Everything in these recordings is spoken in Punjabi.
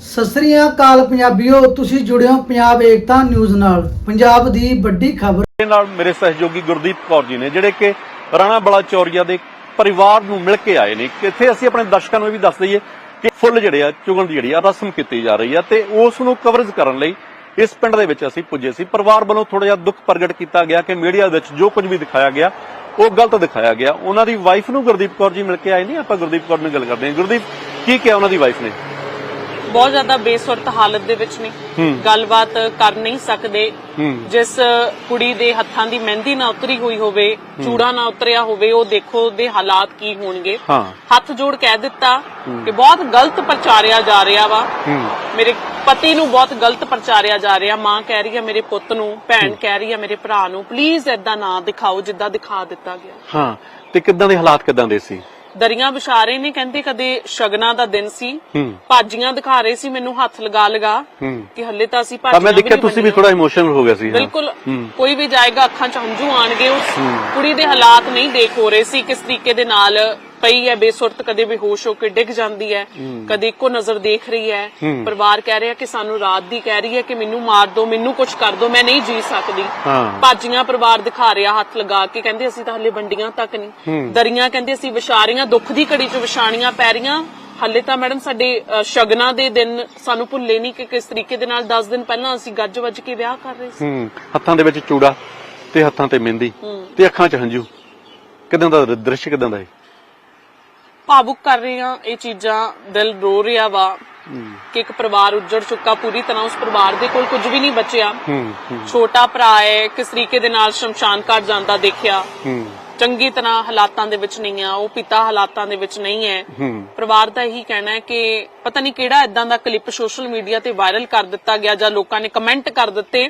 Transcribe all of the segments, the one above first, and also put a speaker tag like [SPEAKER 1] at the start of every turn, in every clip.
[SPEAKER 1] ਸਤਿ ਸ੍ਰੀ ਅਕਾਲ ਪੰਜਾਬੀਓ, ਤੁਸੀਂ ਜੁੜੇ ਹੋ ਪੰਜਾਬ ਏਕਤਾ ਨਿਊਜ਼ ਨਾਲ। ਪੰਜਾਬ ਦੀ ਵੱਡੀ ਖਬਰ
[SPEAKER 2] ਮੇਰੇ ਨਾਲ ਮੇਰੇ ਸਹਿਯੋਗੀ ਗੁਰਦੀਪ ਕੌਰ ਜੀ ਨੇ, ਜਿਹੜੇ ਕਿ ਰਾਣਾ ਬਲਾ ਚੌਰੀਆ ਦੇ ਪਰਿਵਾਰ ਨੂੰ ਮਿਲ ਕੇ ਆਏ ਨੇ। ਕਿ ਅਸੀਂ ਆਪਣੇ ਦਰਸ਼ਕਾਂ ਨੂੰ ਵੀ ਦੱਸ ਦਈਏ ਕਿ ਫੁੱਲ ਜਿਹੜੇ ਆ ਚੁਗਣ ਦੀ ਜਿਹੜੀ ਆ, ਰਸਮ ਕੀਤੀ ਜਾ ਰਹੀ ਆ ਤੇ ਉਸ ਨੂੰ ਕਵਰੇਜ ਕਰਨ ਲਈ ਇਸ ਪਿੰਡ ਦੇ ਵਿੱਚ ਅਸੀਂ ਪੁੱਜੇ ਸੀ। ਪਰਿਵਾਰ ਵੱਲੋਂ ਥੋੜਾ ਜਿਹਾ ਦੁੱਖ ਪ੍ਰਗਟ ਕੀਤਾ ਗਿਆ ਕਿ ਮੀਡੀਆ ਵਿੱਚ ਜੋ ਕੁਝ ਵੀ ਦਿਖਾਇਆ ਗਿਆ, ਉਹ ਗਲਤ ਦਿਖਾਇਆ ਗਿਆ। ਉਹਨਾਂ ਦੀ ਵਾਈਫ ਨੂੰ ਗੁਰਦੀਪ ਕੌਰ ਜੀ ਮਿਲ ਕੇ ਆਏ ਨਹੀਂ ਆਪਾਂ ਗੁਰਦੀਪ ਕੌਰ ਨਾਲ ਗੱਲ ਕਰਦੇ ਹਾਂ। ਗੁਰਦੀਪ, ਕੀ ਕਿਹਾ ਉਹਨਾਂ ਦੀ ਵਾਈਫ ਨੇ?
[SPEAKER 3] ਬਹੁਤ ਜ਼ਿਆਦਾ ਬੇਸੁਰਤ ਹਾਲਤ ਦੇ ਵਿੱਚ ਨੇ। ਗੱਲਬਾਤ ਕਰ ਨਹੀਂ ਸਕਦੇ। ਜਿਸ ਕੁੜੀ ਦੇ ਹੱਥਾਂ ਦੀ ਮਹਿੰਦੀ ਨਾ ਉਤਰੀ ਹੋਈ ਹੋਵੇ ਚੂੜਾ ਨਾ ਉਤਰਿਆ ਹੋਵੇ ਉਹ ਦੇਖੋ ਉਹਦੇ ਹਾਲਾਤ ਕੀ ਹੋਣਗੇ। ਹੱਥ ਜੋੜ ਕਹਿ ਦਿੱਤਾ ਕਿ ਬਹੁਤ ਗਲਤ ਪ੍ਰਚਾਰਿਆ ਜਾ ਰਿਹਾ ਵਾ। ਮੇਰੇ ਪਤੀ ਨੂੰ ਬਹੁਤ ਗਲਤ ਪ੍ਰਚਾਰਿਆ ਜਾ ਰਿਹਾ। ਮਾਂ ਕਹਿ ਰਹੀ ਹੈ ਮੇਰੇ ਪੁੱਤ ਨੂੰ ਭੈਣ ਕਹਿ ਰਹੀ ਹੈ ਮੇਰੇ ਭਰਾ ਨੂੰ ਪਲੀਜ਼ ਏਦਾਂ ਨਾ ਦਿਖਾਓ ਜਿੱਦਾਂ ਦਿਖਾ ਦਿੱਤਾ ਗਿਆ।
[SPEAKER 2] ਹਾਂ। ਤੇ ਕਿੱਦਾਂ ਦੇ ਹਾਲਾਤ ਕਿੱਦਾਂ ਦੇ ਸੀ?
[SPEAKER 3] ਦਰੀਆਂ ਵਿਛਾਰੇ ਨੇ ਕਹਿੰਦੇ ਕਦੇ ਸ਼ਗਨਾਂ ਦਾ ਦਿਨ ਸੀ ਭਾਜੀਆਂ ਦਿਖਾ ਰਹੇ ਸੀ ਮੈਨੂੰ ਹੱਥ ਲਗਾ ਲਗਾ ਕਿ ਹੱਲੇ ਤਾਂ ਅਸੀਂ
[SPEAKER 2] ਤਾਂ
[SPEAKER 3] ਭਾਜੀਆਂ
[SPEAKER 2] ਮੈਂ ਦੇਖਿਆ ਤੁਸੀਂ ਵੀ। ਥੋੜਾ ਇਮੋਸ਼ਨਲ ਹੋ ਗਿਆ ਸੀ।
[SPEAKER 3] ਬਿਲਕੁਲ। ਕੋਈ ਵੀ ਜਾਏਗਾ ਅੱਖਾਂ 'ਚ ਹੰਝੂ ਆਣਗੇ ਉਸ ਕੁੜੀ ਦੇ ਹਾਲਾਤ ਨਹੀਂ ਦੇਖ ਹੋ ਰਹੇ ਸੀ ਕਿਸ ਤਰੀਕੇ ਦੇ ਨਾਲ ਪਈ ਹੈ ਬੇਸੁਰਤ ਕਦੇ ਬੇਹੋਸ਼ ਹੋ ਕੇ ਡਿੱਗ ਜਾਂਦੀ ਹੈ ਕਦੇ ਇੱਕੋ ਨਜ਼ਰ ਦੇਖ ਰਹੀ ਹੈ। ਪਰਿਵਾਰ ਕਹਿ ਰਿਹਾ ਕਿ ਸਾਨੂੰ ਰਾਤ ਦੀ ਕਹਿ ਰਹੀ ਹੈ ਕਿ ਮੈਨੂੰ ਮਾਰ ਦਿਓ ਮੈਨੂੰ ਕੁਝ ਕਰ ਦਿਓ ਮੈਂ ਨਹੀਂ ਜੀ ਸਕਦੀ। ਭਾਜੀਆਂ ਪਰਿਵਾਰ ਦਿਖਾ ਰਿਹਾ ਹੱਥ ਲਗਾ ਕੇ ਕਹਿੰਦੇ ਅਸੀਂ ਤਾਂ ਹਲੇ ਵੰਡੀਆਂ ਤੱਕ ਨਹੀਂ। ਦਰੀਆਂ ਕਹਿੰਦੇ ਅਸੀਂ ਵਿਛਾਰੀਆਂ ਦੁੱਖ ਦੀ ਘੜੀ 'ਚ ਵਿਛਾਣੀਆਂ ਪੈ ਰਹੀਆਂ। ਹੱਲੇ ਤਾਂ ਮੈਡਮ ਸਾਡੇ ਸ਼ਗਨਾਂ ਦੇ ਦਿਨ ਸਾਨੂੰ ਭੁੱਲੇ ਨਹੀਂ ਕਿ ਕਿਸ ਤਰੀਕੇ ਦੇ ਨਾਲ 10 ਦਿਨ ਪਹਿਲਾਂ ਅਸੀਂ ਗੱਜ ਵੱਜ ਕੇ ਵਿਆਹ ਕਰ ਰਹੇ ਸੀ।
[SPEAKER 2] ਹੱਥਾਂ ਦੇ ਵਿੱਚ ਚੂੜਾ ਤੇ ਹੱਥਾਂ ਤੇ ਮਹਿੰਦੀ ਤੇ ਅੱਖਾਂ 'ਚ ਹੰਝੂ। ਕਿਦਾਂ ਦਾ ਦ੍ਰਿਸ਼ ਕਿਦਾਂ ਦਾ ਹੈ
[SPEAKER 3] ਭਾਵੁਕ ਕਰ ਰਹੇ ਆ ਇਹ ਚੀਜ਼ਾਂ ਦਿਲ ਰੋ ਰਿਹਾ ਵਾ ਕਿ ਇੱਕ ਪਰਿਵਾਰ ਉੱਜੜ ਚੁੱਕਾ ਪੂਰੀ ਤਰ੍ਹਾਂ ਉਸ ਪਰਿਵਾਰ ਦੇ ਕੋਲ ਕੁਝ ਵੀ ਨਹੀਂ ਬਚਿਆ। ਛੋਟਾ ਭਰਾ ਹੈ ਕਿਸ ਤਰੀਕੇ ਦੇ ਨਾਲ ਸ਼ਮਸ਼ਾਨ ਘਾਟ ਜਾਂਦਾ ਦੇਖਿਆ। ਚੰਗੀ ਤਰ੍ਹਾਂ ਹਾਲਾਤਾਂ ਦੇ ਵਿੱਚ ਨਹੀਂ ਆ ਉਹ ਪਿਤਾ ਹਾਲਾਤਾਂ ਦੇ ਵਿੱਚ ਨਹੀਂ ਹੈ।
[SPEAKER 2] ਹੂੰ।
[SPEAKER 3] ਪਰਿਵਾਰ ਦਾ ਇਹੀ ਕਹਿਣਾ ਹੈ ਕਿ ਪਤਾ ਨਹੀਂ ਕਿਹੜਾ ਇਦਾਂ ਦਾ ਕਲਿੱਪ ਸੋਸ਼ਲ ਮੀਡੀਆ ਤੇ ਵਾਇਰਲ ਕਰ ਦਿੱਤਾ ਗਿਆ ਜਾਂ ਲੋਕਾਂ ਨੇ ਕਮੈਂਟ ਕਰ ਦਿੱਤੇ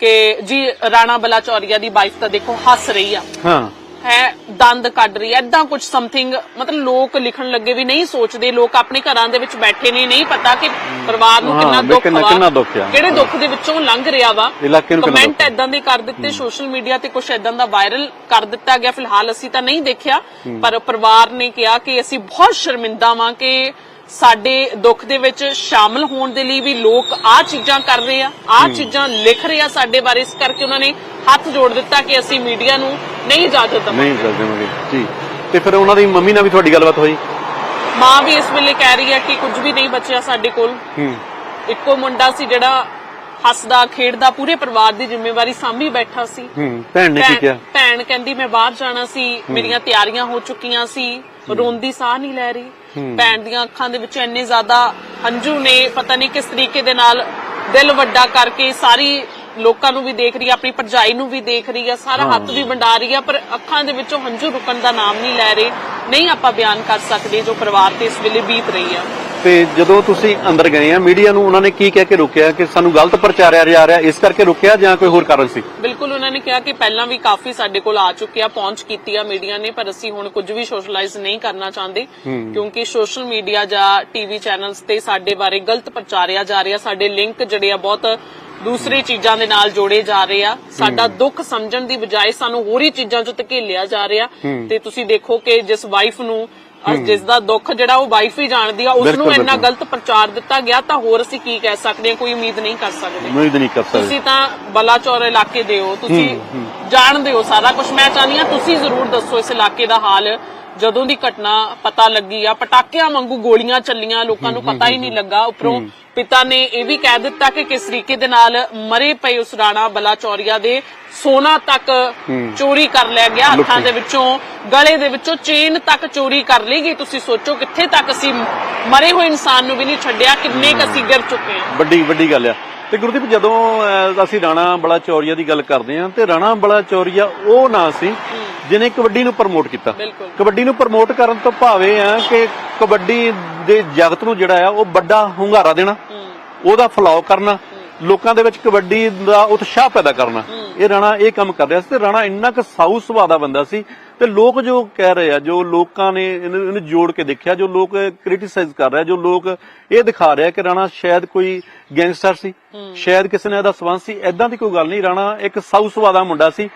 [SPEAKER 3] ਕਿ ਜੀ ਰਾਣਾ ਬਲਾਚੌਰੀਆ ਦੀ ਵਾਈਫ ਤਾਂ ਦੇਖੋ ਹੱਸ ਰਹੀ ਆ।
[SPEAKER 2] ਹਾਂ।
[SPEAKER 3] ਹੈ ਦੰਦ ਕੱਢ ਰਹੀ ਹੈ ਐਦਾਂ ਕੁਝ ਸਮਥਿੰਗ ਮਤਲਬ ਲੋਕ ਲਿਖਣ ਲੱਗੇ ਵੀ ਨਹੀਂ ਸੋਚਦੇ ਲੋਕ ਆਪਣੇ ਘਰਾਂ ਦੇ ਵਿੱਚ ਬੈਠੇ ਨੇ ਨਹੀਂ ਪਤਾ ਕਿ ਪਰਿਵਾਰ ਨੂੰ ਕਿੰਨਾ ਦੁੱਖ
[SPEAKER 2] ਆ।
[SPEAKER 3] ਕਿਹੜੇ ਦੁੱਖ ਦੇ ਵਿੱਚੋਂ ਲੰਘ ਰਿਹਾ ਵਾ ਕਮੈਂਟ
[SPEAKER 2] ਆ।
[SPEAKER 3] ਐਦਾਂ ਦੇ ਕਰ ਦਿੱਤੇ ਸੋਸ਼ਲ ਮੀਡੀਆ ਤੇ ਕੁਝ ਐਦਾਂ ਦਾ ਵਾਇਰਲ ਕਰ ਦਿੱਤਾ ਗਿਆ ਫਿਲਹਾਲ ਅਸੀਂ ਤਾਂ ਨਹੀਂ ਦੇਖਿਆ ਪਰ ਪਰਿਵਾਰ ਨੇ ਕਿਹਾ ਕਿ ਅਸੀਂ ਬਹੁਤ ਸ਼ਰਮਿੰਦਾ ਵਾਂ ਕਿ ਸਾਡੇ ਦੁੱਖ ਦੇ ਵਿੱਚ ਸ਼ਾਮਲ ਹੋਣ ਦੇ ਲਈ ਵੀ ਲੋਕ ਆਹ ਚੀਜ਼ਾਂ ਕਰ ਰਹੇ ਆ ਆਹ ਚੀਜ਼ਾਂ ਲਿਖ ਰਹੇ ਆ ਸਾਡੇ ਬਾਰੇ ਇਸ ਕਰਕੇ ਉਹਨਾਂ ਨੇ ਹੱਥ ਜੋੜ ਦਿੱਤਾ ਕਿ ਅਸੀਂ ਮੀਡੀਆ ਨੂੰ ਨਹੀਂ ਇਜਾਜ਼ਤ ਦਵਾਂਗੇ
[SPEAKER 2] ਨਹੀਂ ਕਰ ਦੇਵਾਂਗੇ ਜੀ। ਤੇ ਫਿਰ ਉਹਨਾਂ ਦੀ ਮੰਮੀ ਨਾਲ ਵੀ ਤੁਹਾਡੀ ਗੱਲਬਾਤ ਹੋਈ?
[SPEAKER 3] ਮਾਂ ਵੀ ਇਸ ਵੇਲੇ ਕਹਿ ਰਹੀ ਹੈ ਕਿ ਕੁਝ ਵੀ ਨਹੀਂ ਬਚਿਆ ਸਾਡੇ ਕੋਲ।
[SPEAKER 2] ਹੂੰ।
[SPEAKER 3] ਇੱਕੋ ਮੁੰਡਾ ਸੀ ਜਿਹੜਾ ਹੱਸਦਾ ਖੇਡਦਾ ਪੂਰੇ ਪਰਿਵਾਰ ਦੀ ਜ਼ਿੰਮੇਵਾਰੀ ਸਾਂਭੀ ਬੈਠਾ ਸੀ।
[SPEAKER 2] ਹੂੰ ਭੈਣ ਨੇ ਕੀ
[SPEAKER 3] ਭੈਣ-
[SPEAKER 2] ਕਿਹਾ?
[SPEAKER 3] ਭੈਣ ਕਹਿੰਦੀ ਮੈਂ ਬਾਹਰ ਜਾਣਾ ਸੀ ਮੇਰੀਆਂ ਤਿਆਰੀਆਂ ਹੋ ਚੁੱਕੀਆਂ ਸੀ ਰੋਂਦੀ ਸਾਹ ਨਹੀਂ ਲੈ ਰਹੀ। ਭੈਣ ਦੀਆਂ ਅੱਖਾਂ ਦੇ ਵਿੱਚ ਇੰਨੇ ਜ਼ਿਆਦਾ ਹੰਝੂ ਨੇ ਪਤਾ ਨਹੀਂ ਕਿਸ ਤਰੀਕੇ ਦੇ ਨਾਲ ਦਿਲ ਵੱਡਾ ਕਰਕੇ ਸਾਰੀ ਲੋਕਾਂ ਨੂੰ ਵੀ ਦੇਖ ਰਹੀ ਹੈ ਆਪਣੀ ਭਰਜਾਈ ਨੂੰ ਵੀ ਦੇਖ ਰਹੀ ਹੈ ਸਾਰਾ ਹੱਥ ਵੀ ਵੰਡਾ ਰਹੀ ਹੈ ਪਰ ਅੱਖਾਂ ਦੇ ਵਿੱਚੋਂ ਹੰਝੂ ਰੁਕਣ ਦਾ ਨਾਮ ਨਹੀਂ ਲੈ ਰਹੇ ਨਹੀਂ ਆਪਾਂ ਬਿਆਨ ਕਰ ਸਕਦੇ ਜੋ ਪਰਿਵਾਰ ਤੇ ਇਸ ਵੇਲੇ ਬੀਤ ਰਹੀ ਆ।
[SPEAKER 2] ਤੇ ਜਦੋਂ ਤੁਸੀਂ ਅੰਦਰ ਗਏ ਆ ਮੀਡੀਆ ਨੂੰ ਉਹਨਾਂ ਨੇ ਕੀ ਕਹਿ ਕੇ ਰੋਕਿਆ ਕਿ ਸਾਨੂੰ ਗਲਤ ਪ੍ਰਚਾਰਿਆ ਜਾ ਰਿਹਾ ਇਸ ਕਰਕੇ ਰੋਕਿਆ ਜਾਂ ਕੋਈ ਹੋਰ ਕਾਰਨ ਸੀ?
[SPEAKER 3] ਬਿਲਕੁਲ ਉਹਨਾਂ ਨੇ ਕਿਹਾ ਕਿ ਪਹਿਲਾਂ ਵੀ ਕਾਫੀ ਸਾਡੇ ਕੋਲ ਆ ਚੁੱਕਿਆ ਪਹੁੰਚ ਕੀਤੀ ਆ ਮੀਡੀਆ ਨੇ ਪਰ ਅਸੀਂ ਹੁਣ ਕੁਝ ਵੀ ਸੋਸ਼ਲਾਈਜ਼ ਨਹੀਂ ਕਰਨਾ ਚਾਹੁੰਦੇ ਕਿਉਂਕਿ ਸੋਸ਼ਲ ਮੀਡੀਆ ਜਾਂ ਟੀਵੀ ਚੈਨਲਸ ਤੇ ਸਾਡੇ ਬਾਰੇ ਗਲਤ ਪ੍ਰਚਾਰਿਆ ਜਾ ਰਿਹਾ ਸਾਡੇ ਲਿੰਕ ਜਿਹੜੇ ਆ ਬਹੁਤ ਦੂਸਰੀ ਚੀਜ਼ਾਂ ਦੇ ਨਾਲ ਜੋੜੇ ਜਾ ਰਹੇ ਆ। ਸਾਡਾ ਦੁੱਖ ਸਮਝਣ ਦੀ ਬਜਾਏ ਸਾਨੂੰ ਹੋਰ ਹੀ ਚੀਜ਼ਾਂ 'ਚ ਧਕੇਲਿਆ ਜਾ ਰਿਹਾ। ਤੇ ਤੁਸੀਂ ਦੇਖੋ ਕਿ ਜਿਸ ਵਾਈਫ ਨੂੰ ਜਿਸ ਦਾ ਦੁੱਖ ਜਿਹੜਾ ਉਹ ਵਾਈਫ ਹੀ ਜਾਣਦੀ ਆ ਉਸ ਨੂੰ ਇੰਨਾ। ਗਲਤ ਪ੍ਰਚਾਰ ਦਿੱਤਾ ਗਿਆ ਤਾਂ ਹੋਰ ਅਸੀਂ ਕੀ ਕਹਿ ਸਕਦੇ ਹਾਂ? ਕੋਈ ਉਮੀਦ ਨਹੀਂ ਕਰ ਸਕਦੇ।
[SPEAKER 2] ਉਮੀਦ ਨਹੀਂ ਕਰ ਸਕਦੇ।
[SPEAKER 3] ਤੁਸੀਂ ਤਾਂ ਬਲਾਚੌਰ ਇਲਾਕੇ ਦੇ ਹੋ। ਤੁਸੀਂ ਜਾਣਦੇ ਹੋ ਸਾਰਾ ਕੁਝ ਮੈਂ ਚਾਹਨੀ ਆ ਤੁਸੀਂ ਜ਼ਰੂਰ ਦੱਸੋ ਇਸ ਇਲਾਕੇ ਦਾ ਹਾਲ। ਜਦੋਂ ਦੀ ਘਟਨਾ ਪਤਾ ਲੱਗੀ ਆ ਪਟਾਕਿਆਂ ਵਾਂਗੂ ਗੋਲੀਆਂ ਚੱਲੀਆਂ ਲੋਕਾਂ ਨੂੰ ਪਤਾ ਹੀ ਨਹੀਂ ਲੱਗਾ ਉੱਪਰੋਂ। ਪਿਤਾ ਨੇ ਇਹ ਵੀ ਕਹਿ ਦਿੱਤਾ ਕਿ ਕਿਸ ਤਰੀਕੇ ਦੇ ਨਾਲ ਮਰੇ ਪਏ ਉਸ ਰਾਣਾ ਬਲਾਚੌਰੀਆ ਦੇ ਸੋਨਾ ਤੱਕ ਚੋਰੀ ਕਰ ਲਿਆ ਗਿਆ। ਹੱਥਾਂ ਦੇ ਵਿੱਚੋਂ ਗਲੇ ਦੇ ਵਿੱਚੋਂ ਚੇਨ ਤੱਕ ਚੋਰੀ ਕਰ ਲਈ ਗਈ। ਤੁਸੀਂ ਸੋਚੋ ਕਿੱਥੇ ਤੱਕ ਅਸੀਂ ਮਰੇ ਹੋਏ ਇਨਸਾਨ ਨੂੰ ਵੀ ਨਹੀਂ ਛੱਡਿਆ ਕਿੰਨੇ ਕੁ ਅਸੀਂ ਗਿਰ ਚੁੱਕੇ ਹਾਂ।
[SPEAKER 2] ਵੱਡੀ ਵੱਡੀ ਗੱਲ ਆ। ਤੇ ਗੁਰਦੀਪ ਜਦੋਂ ਅਸੀਂ ਰਾਣਾ ਬੜਾ ਚੌਰੀਆ ਦੀ ਗੱਲ ਕਰਦੇ ਆ ਤੇ ਰਾਣਾ ਬੜਾ ਚੌਰੀਆ ਉਹ ਨਾਂ ਸੀ ਜਿਹਨੇ ਕਬੱਡੀ ਨੂੰ ਪ੍ਰਮੋਟ ਕੀਤਾ। ਕਬੱਡੀ ਨੂੰ ਪ੍ਰਮੋਟ ਕਰਨ ਤੋਂ ਭਾਵੇਂ ਆ ਕਿ ਕਬੱਡੀ ਦੇ ਜਗਤ ਨੂੰ ਜਿਹੜਾ ਆ ਉਹ ਵੱਡਾ ਹੁੰਗਾਰਾ ਦੇਣਾ ਉਹਦਾ ਫਲਾਓ ਕਰਨਾ ਲੋਕਾਂ ਦੇ ਵਿੱਚ ਕਬੱਡੀ ਦਾ ਉਤਸ਼ਾਹ ਪੈਦਾ ਕਰਨਾ। ਇਹ ਰਾਣਾ ਇਹ ਕੰਮ ਕਰ ਰਿਹਾ ਸੀ ਤੇ ਰਾਣਾ ਇੰਨਾ ਕੁ ਸਾਊ ਸੁਭਾਅ ਦਾ ਬੰਦਾ ਸੀ ਤੇ ਲੋਕ ਜੋ ਕਹਿ ਰਹੇ ਆ ਜੋ ਲੋਕਾਂ ਨੇ ਇਹਨੂੰ ਜੋੜ ਕੇ ਦੇਖਿਆ ਜੋ ਲੋਕ ਕ੍ਰਿਟਿਸਾਈਜ਼ ਕਰ ਰਿਹਾ ਜੋ ਲੋਕ ਇਹ ਦਿਖਾ ਰਿਹਾ ਕਿ ਰਾਣਾ ਸ਼ਾਇਦ ਕੋਈ ਗੈਂਗਸਟਰ ਸੀ ਸ਼ਾਇਦ ਕਿਸੇ ਨੇ ਇਹਦਾ ਸਬੰਧ ਸੀ। ਐਦਾਂ ਦੀ ਕੋਈ ਗੱਲ ਨਹੀਂ ਰਾਣਾ ਇੱਕ ਸਾਊ ਸੁਭਾਅ ਦਾ ਮੁੰਡਾ ਸੀ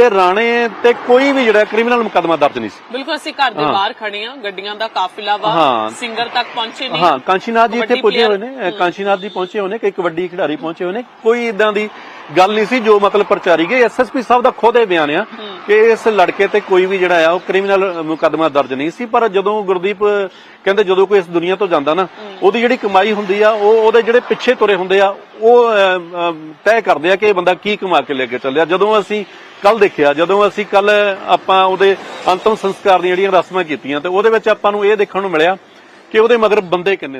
[SPEAKER 2] ਤੇ ਰਾਣੇ ਤੇ ਕੋਈ ਵੀ ਜਿਹੜਾ ਕ੍ਰਿਮੀਨਲ ਮੁਕੱਦਮਾ ਦਰਜ ਨਹੀਂ ਸੀ
[SPEAKER 3] ਬਿਲਕੁਲ ਅਸੀਂ ਘਰ ਦੇ। ਬਾਹਰ ਖੜੇ ਆ ਗੱਡੀਆਂ ਦਾ ਕਾਫਿਲਾ ਵਾ। ਸਿੰਗਰ ਤੱਕ ਪਹੁੰਚੇ ਨਹੀਂ
[SPEAKER 2] ਹਾਂ ਕਾਂਸ਼ੀਨਾਥ ਜੀ ਇੱਥੇ ਪੁੱਜੇ ਹੋਏ ਨੇ ਕਾਂਸ਼ੀਨਾਥ ਜੀ ਪਹੁੰਚੇ ਹੋਏ ਨੇ ਕਈ ਕਬੱਡੀ ਖਿਡਾਰੀ ਪਹੁੰਚੇ ਹੋਏ ਨੇ ਕੋਈ ਇਦਾਂ ਦੀ ਗੱਲ ਨਹੀਂ ਸੀ ਜੋ ਮਤਲਬ ਪ੍ਰਚਾਰੀ ਗਈ ਐਸਐਸਪੀ ਸਾਹਿਬ ਦਾ ਖੁਦ ਇਹ ਬਿਆਨ ਆ ਕਿ ਇਸ ਲੜਕੇ ਤੇ ਕੋਈ ਵੀ ਜਿਹੜਾ ਆ, ਉਹ ਕ੍ਰਿਮੀਨਲ ਮੁਕੱਦਮਾ ਦਰਜ ਨਹੀਂ ਸੀ, ਪਰ ਜਦੋਂ ਗੁਰਦੀਪ ਕਹਿੰਦੇ ਜਦੋਂ ਕੋਈ ਇਸ ਦੁਨੀਆ ਤੋਂ ਜਾਂਦਾ ਨਾ, ਉਹਦੀ ਜਿਹੜੀ ਕਮਾਈ ਹੁੰਦੀ ਆ, ਉਹ ਉਹਦੇ ਜਿਹੜੇ ਪਿੱਛੇ ਤੁਰੇ ਹੁੰਦੇ ਆ, ਉਹ ਤੈਅ ਕਰਦੇ ਆ ਕਿ ਇਹ ਬੰਦਾ ਕੀ ਕਮਾ ਕੇ ਲੈ ਕੇ ਚੱਲਿਆ। ਜਦੋਂ ਅਸੀਂ ਕੱਲ ਦੇਖਿਆ, ਜਦੋਂ ਅਸੀਂ ਕੱਲ ਆਪਾਂ ਉਹਦੇ ਅੰਤਮ ਸੰਸਕਾਰ ਦੀਆਂ ਜਿਹੜੀਆਂ ਰਸਮਾਂ ਕੀਤੀਆਂ, ਤੇ ਉਹਦੇ ਵਿੱਚ ਆਪਾਂ ਨੂੰ ਇਹ ਦੇਖਣ ਨੂੰ ਮਿਲਿਆ ਕਿ ਉਹਦੇ ਮਗਰ ਬੰਦੇ ਕਿੰਨੇ